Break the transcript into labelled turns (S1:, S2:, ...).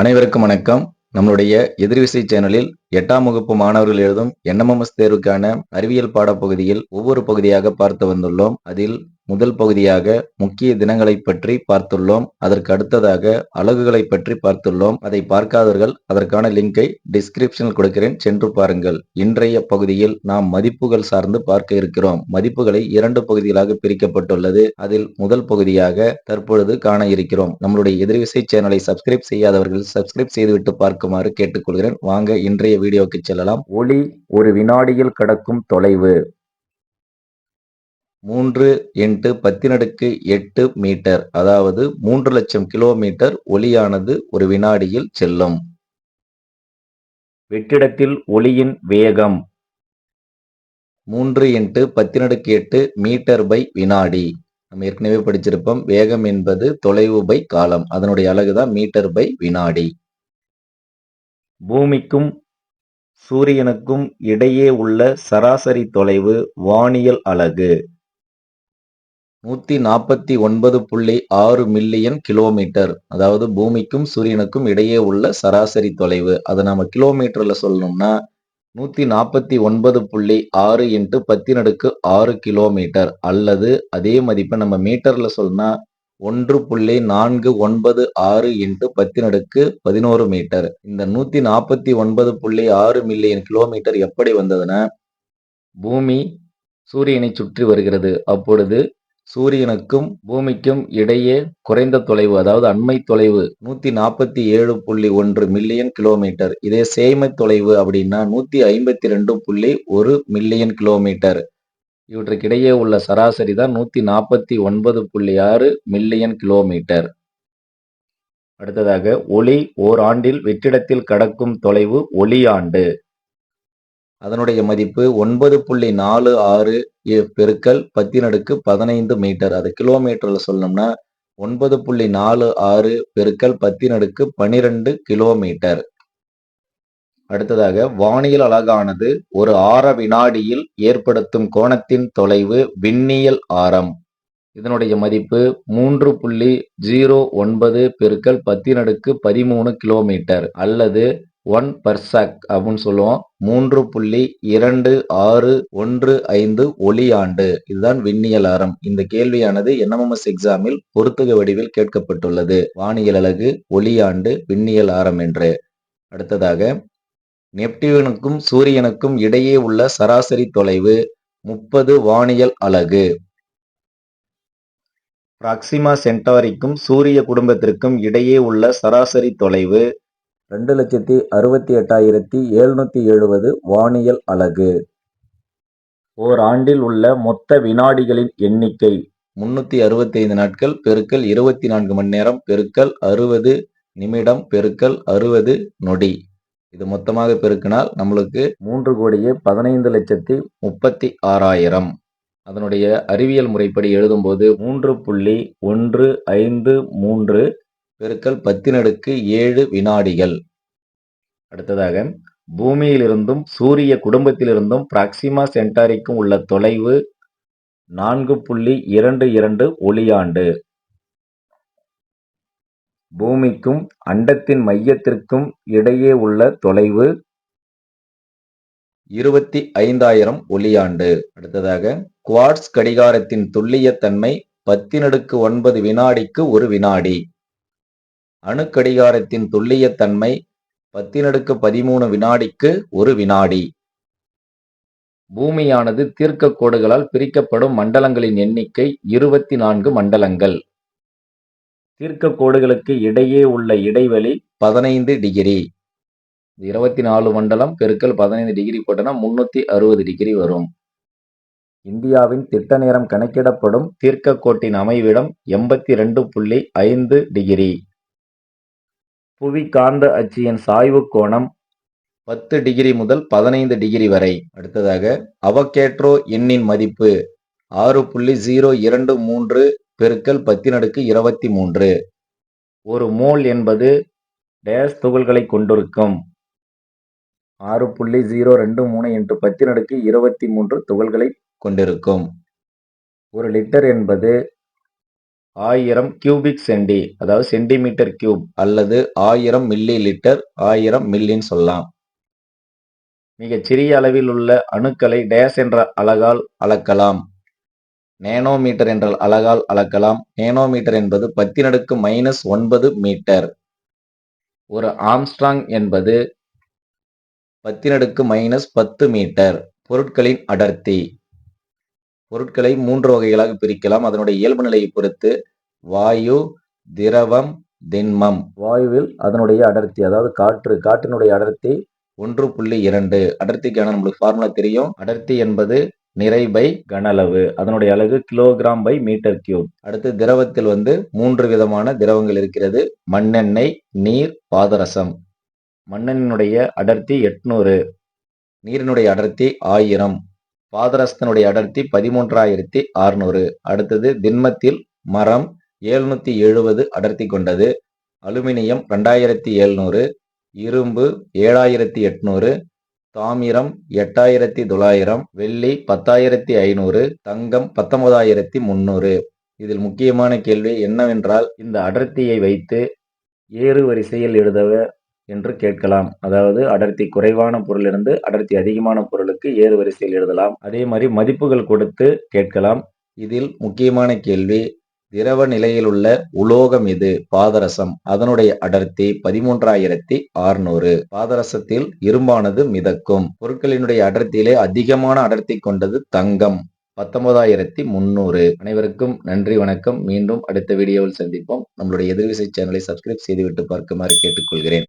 S1: அனைவருக்கும் வணக்கம். நம்மளுடைய எதிர்விசை சேனலில் எட்டாம் வகுப்பு மாணவர்கள் எழுதும் என்எம்எம்எஸ் தேர்வுக்கான அறிவியல் பாடப்பகுதியில் ஒவ்வொரு பகுதியாக பார்த்து வந்துள்ளோம். அதில் முதல் பகுதியாக முக்கிய தினங்களை பற்றி பார்த்துள்ளோம். அதற்கு அடுத்ததாக அலகுகளை பற்றி பார்த்துள்ளோம். அதை பார்க்காதவர்கள் அதற்கான லிங்கை டிஸ்கிரிப்ஷனில் கொடுக்கிறேன். சென்று பாருங்கள். இன்றைய பகுதியில் நாம் மதிப்புகள் சார்ந்து பார்க்க இருக்கிறோம். மதிப்புகளை இரண்டு பகுதிகளாக பிரிக்கப்பட்டுள்ளது. அதில் முதல் பகுதியாக தற்பொழுது காண இருக்கிறோம். நம்மளுடைய எதிர்விசை சேனலை சப்ஸ்கிரைப் செய்யாதவர்கள் சப்ஸ்கிரைப் செய்துவிட்டு பார்க்குமாறு கேட்டுக்கொள்கிறேன். வாங்க இன்றைய வீடியோக்கு செல்லலாம். ஒளி ஒரு வினாடியில் கடக்கும் தொலைவு. மூன்று இன்ட்டு பத்தினடுக்கு எட்டு மீட்டர் அதாவது மூன்று லட்சம் கிலோமீட்டர் ஒளியானது ஒரு வினாடியில் செல்லும். வெற்றிடத்தில் ஒளியின் வேகம். மூன்று இன்ட்டு பத்தினடுக்கு எட்டு மீட்டர் பை வினாடி. நம்ம ஏற்கனவே படிச்சிருப்போம் வேகம் என்பது தொலைவு பை காலம் அதனுடைய அலகு தான் மீட்டர் பை வினாடி. பூமிக்கும் சூரியனுக்கும் இடையே உள்ள சராசரி தொலைவு வானியல் அலகு நூத்தி நாற்பத்தி ஒன்பது புள்ளி ஆறு மில்லியன் கிலோமீட்டர். அதாவது பூமிக்கும் சூரியனுக்கும் இடையே உள்ள சராசரி தொலைவு. அதை நம்ம கிலோமீட்டர்ல சொல்லணும்னா நூத்தி நாற்பத்தி ஒன்பது புள்ளி ஆறு இன்ட்டு பத்தினடுக்கு ஆறு கிலோமீட்டர். அல்லது அதே மதிப்பை நம்ம மீட்டர்ல சொல்லணும்னா ஒன்று புள்ளி நான்கு ஒன்பது ஆறு இன்ட்டு பத்தினடுக்கு பதினோரு மீட்டர். இந்த நூத்தி நாற்பத்தி ஒன்பது புள்ளி ஆறு மில்லியன் கிலோமீட்டர் எப்படி வந்ததுன்னா பூமி சூரியனை சுற்றி வருகிறது. அப்பொழுது சூரியனுக்கும் பூமிக்கும் இடையே குறைந்த தொலைவு அதாவது அண்மை தொலைவு நூத்தி நாற்பத்தி ஏழு புள்ளி ஒன்று மில்லியன் கிலோமீட்டர் இதே சேமை தொலைவு அப்படின்னா நூத்தி ஐம்பத்தி ரெண்டு புள்ளி ஒரு மில்லியன் கிலோமீட்டர் இவற்றுக்கிடையே உள்ள சராசரி தான் நூத்தி நாற்பத்தி ஒன்பது புள்ளி ஆறு மில்லியன் கிலோமீட்டர் அடுத்ததாக ஒளி ஓராண்டில் வெற்றிடத்தில் கடக்கும் தொலைவு ஒளியாண்டு. அதனுடைய மதிப்பு ஒன்பது புள்ளி நாலு ஆறு பெருக்கல் பத்தினடுக்கு பதினைந்து மீட்டர். அது கிலோமீட்டர்ல சொல்லணும்னா ஒன்பது புள்ளி நாலு ஆறு பெருக்கல் பத்தினடுக்கு பனிரெண்டு கிலோமீட்டர் அடுத்ததாக வானியல் அழகானது ஒரு ஆர வினாடியில் ஏற்படுத்தும் கோணத்தின் தொலைவு விண்ணியல் ஆரம். இதனுடைய மதிப்பு மூன்று புள்ளி ஜீரோ ஒன்பது பெருக்கல் பத்தினடுக்கு பதிமூணு கிலோமீட்டர் அல்லது ஒன் பர்சாக் அப்படின்னு சொல்லுவோம். மூன்று புள்ளி இரண்டு ஆறு ஒன்று ஐந்து ஒளியாண்டு இதுதான் விண்ணியல் ஆரம். இந்த கேள்வியானது என்எம்எஸ் எக்ஸாமில் பொருத்துக வடிவில் கேட்கப்பட்டுள்ளது. வானியல் அலகு ஒளியாண்டு விண்ணியல் ஆரம் என்று. அடுத்ததாக நெப்டியூனுக்கும் சூரியனுக்கும் இடையே உள்ள சராசரி தொலைவு முப்பது வானியல் அலகு பிராக்சிமா சென்டாரிக்கும் சூரிய குடும்பத்திற்கும் இடையே உள்ள சராசரி தொலைவு ரெண்டு லட்சத்தி அறுபத்தி எட்டாயிரத்தி எழுநூத்தி எழுபது வானியல் அலகு. ஓர் ஆண்டில் உள்ள மொத்த வினாடிகளின் எண்ணிக்கை முன்னூற்றி அறுபத்தைந்து நாட்கள் பெருக்கல் இருபத்தி நான்கு மணி நேரம் பெருக்கல் அறுபது நிமிடம் பெருக்கல் அறுபது நொடி. இது மொத்தமாக பெருக்கினால் நம்மளுக்கு மூன்று கோடியே பதினைந்து லட்சத்தி முப்பத்தி ஆறாயிரம். அதனுடைய அறிவியல் முறைப்படி எழுதும்போது மூன்று புள்ளி ஒன்று ஐந்து மூன்று பெருக்கல் பத்தினடுக்கு ஏழு வினாடிகள். அடுத்ததாக பூமியிலிருந்தும் சூரிய குடும்பத்திலிருந்தும் பிராக்சிமா சென்டாரிக்கும் உள்ள தொலைவு நான்கு புள்ளி இரண்டு இரண்டு ஒளியாண்டு. பூமிக்கும் அண்டத்தின் மையத்திற்கும் இடையே உள்ள தொலைவு இருபத்தி ஐந்தாயிரம் ஒளியாண்டு. அடுத்ததாக குவாட்ஸ் கடிகாரத்தின் துல்லியத்தன்மை பத்தினடுக்கு ஒன்பது வினாடிக்கு ஒரு வினாடி. அணுக்கடிகாரத்தின் துல்லியத்தன்மை பத்தினடுக்கு பதிமூணு வினாடிக்கு ஒரு வினாடி. பூமியானது தீர்க்க கோடுகளால் பிரிக்கப்படும் மண்டலங்களின் எண்ணிக்கை இருபத்தி நான்கு மண்டலங்கள். தீர்க்க கோடுகளுக்கு இடையே உள்ள இடைவெளி பதினைந்து டிகிரி. இருபத்தி நாலு மண்டலம் பெருக்கல் பதினைந்து டிகிரி போட்டனா முன்னூத்தி அறுபது டிகிரி வரும். இந்தியாவின் திட்ட நேரம் கணக்கிடப்படும் தீர்க்க கோட்டின் அமைவிடம் எண்பத்தி ரெண்டு புள்ளி ஐந்து டிகிரி. புவி காந்த அச்சியின் சாய்வு கோணம் பத்து டிகிரி முதல் பதினைந்து டிகிரி வரை. அடுத்ததாக அவகேட்ரோ எண்ணின் மதிப்பு ஆறு புள்ளி ஜீரோ இரண்டு மூன்று பெருக்கல் பத்தினடுக்கு இருபத்தி மூன்று. ஒரு மோல் என்பது டேஸ் துகள்களை கொண்டிருக்கும். ஆறு புள்ளி ஜீரோ ரெண்டு மூணு இன்ட்டு பத்தினடுக்கு இருபத்தி மூன்று துகள்களை கொண்டிருக்கும். ஒரு லிட்டர் என்பது ஆயிரம் கியூபிக் சென்டி அதாவது சென்டிமீட்டர் கியூப் அல்லது ஆயிரம் மில்லி லிட்டர் ஆயிரம் மில்லின்னு சொல்லலாம். மிகச் சிறிய அளவில் உள்ள அணுக்களை டேஸ் என்ற அழகால் அளக்கலாம். நேனோமீட்டர் என்ற அழகால் அளக்கலாம். நேனோமீட்டர் என்பது பத்தினடுக்கு மைனஸ் ஒன்பது மீட்டர். ஒரு ஆம்ஸ்ட்ராங் என்பது பத்தினடுக்கு மைனஸ் பத்து மீட்டர். பொருட்களின் அடர்த்தி. பொருட்களை மூன்று வகைகளாக பிரிக்கலாம். அதனுடைய இயல்பு நிலையை பொறுத்து வாயு திரவம் திண்மம். வாயுவில் அதனுடைய அடர்த்தி அதாவது காற்று காற்றினுடைய அடர்த்தி ஒன்று புள்ளி இரண்டு. அடர்த்திக்கான நம்மளுக்கு ஃபார்முலா தெரியும். அடர்த்தி என்பது நிறை பை கனளவு அதனுடைய அலகு கிலோகிராம் பை மீட்டர் கியூப் அடுத்து திரவத்தில் வந்து மூன்று விதமான திரவங்கள் இருக்கிறது. மண்ணெண்ணெய் நீர் பாதரசம். மண்ணெண்ணினுடைய அடர்த்தி எட்நூறு. நீரினுடைய அடர்த்தி ஆயிரம். பாதரசத்தினுடைய அடர்த்தி பதிமூன்றாயிரத்தி அறுநூறு. அடுத்தது திண்மத்தில் மரம் எழுநூத்தி எழுபது அடர்த்தி கொண்டது. அலுமினியம் ரெண்டாயிரத்தி எழுநூறு. இரும்பு ஏழாயிரத்தி எட்நூறு. தாமிரம் எட்டாயிரத்தி தொள்ளாயிரம். வெள்ளி பத்தாயிரத்தி ஐநூறு. தங்கம் பத்தொன்பதாயிரத்தி முந்நூறு இதில் முக்கியமான கேள்வி என்னவென்றால் இந்த அடர்த்தியை வைத்து ஏறு வரிசையில் எழுதவ என்று கேட்கலாம். அதாவது அடர்த்தி குறைவான பொருளிலிருந்து அடர்த்தி அதிகமான பொருளுக்கு ஏறு வரிசையில் எழுதலாம். அதே மாதிரி மதிப்புகள் கொடுத்து கேட்கலாம். இதில் முக்கியமான கேள்வி திரவ நிலையில் உள்ள உலோகம் இது பாதரசம். அதனுடைய அடர்த்தி பதிமூன்றாயிரத்தி அறுநூறு பாதரசத்தில் இரும்பானது மிதக்கும். பொருட்களினுடைய அடர்த்தியிலே அதிகமான அடர்த்தி கொண்டது தங்கம். பத்தொன்பதாயிரத்தி முன்னூறு. அனைவருக்கும் நன்றி வணக்கம். மீண்டும் அடுத்த வீடியோவில் சந்திப்போம். நம்மளுடைய எதிர்விசை சேனலை சப்ஸ்கிரைப் செய்துவிட்டு பார்க்குமாறு கேட்டுக்கொள்கிறேன்.